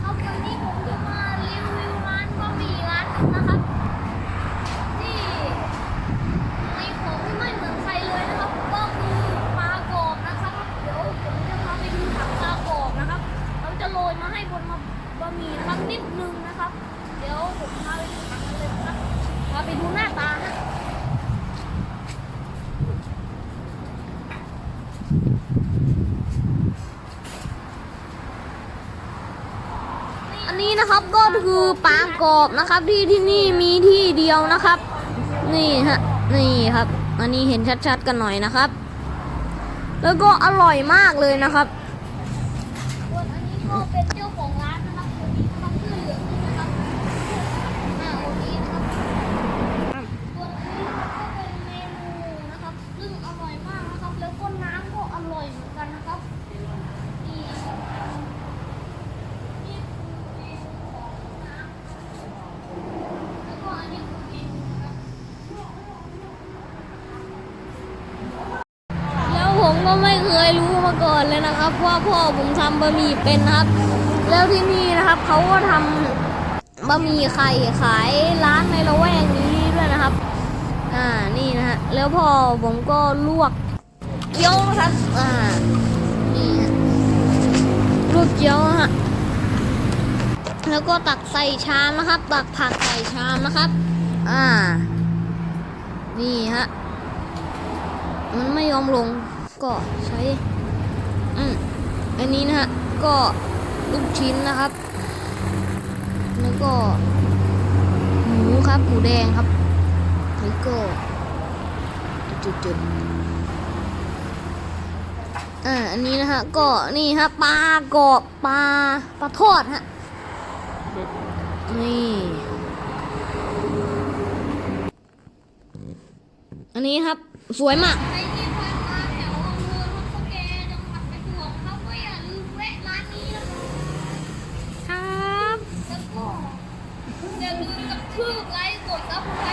ครับวันนี้ผมจะมารีวิวร้านบะหมี่ร้านหนึงนะครับ ที่ในของที่ไม่เหมือนใครเลยนะครับก็คือปลากรอบนะครับ เดี๋ยวผมจะพาไปดูถังปลากรอบนะครับ เราจะโรยมาให้บนมาบะหมี่นะครับนิดนึงนะครับ เดี๋ยวผมพาไปดูถังกันเลยนะครับพาไปดูหน้าตา นี้นะครับก็คือปลากรอบนะครับ ที่ที่นี่มีที่เดียวนะครับ นี่ฮะนี่ครับ อันนี้เห็นชัดๆกันหน่อยนะครับ แล้วก็อร่อยมากเลยนะครับส่วนอันนี้ก็เป็นเจ้าของร้านนะครับคนนี้นะครับชื่อเหลืองนะครับหน้าโอนี้นะครับส่วนอันนี้ก็เป็นเมนูนะครับ ซึ่งอร่อยมากนะครับ แล้วก็น้ำก็อร่อยเหมือนกันนะครับนี่ครับ นี่คือเมนูของน้ำแล้วก็อันนี้คือเมนูนะครับแล้ว ผมก็ไม่เคยรู้มาก่อนเลยนะครับว่าพ่อผมทำบะหมี่เป็นนะครับ แล้วที่นี่นะครับเขาก็ทำบะหมี่ไข่ขายร้านในละแวกนี้ด้วยนะครับ อ่านี่นะฮะแล้วพ่อผมก็ลวกเกี๊ยวนะครับอ่านี่ลวกเกี๊ยวนะฮะแล้วก็ตักใส่ชามนะครับ ตักผักใส่ชามนะครับ อ่า นี่ฮะ มันไม่ยอมลง ก็ใช้อืมอันนี้นะฮะก็ลูกชิ้นนะครับ แล้วก็ หมูครับหมูแดงครับแล้วก็จุดๆอ่าอันนี้นะฮะก็นี่ฮะปลากรอบปลาปลาทอดฮะนี่อันนี้ครับสวยมาก กดซับสไคร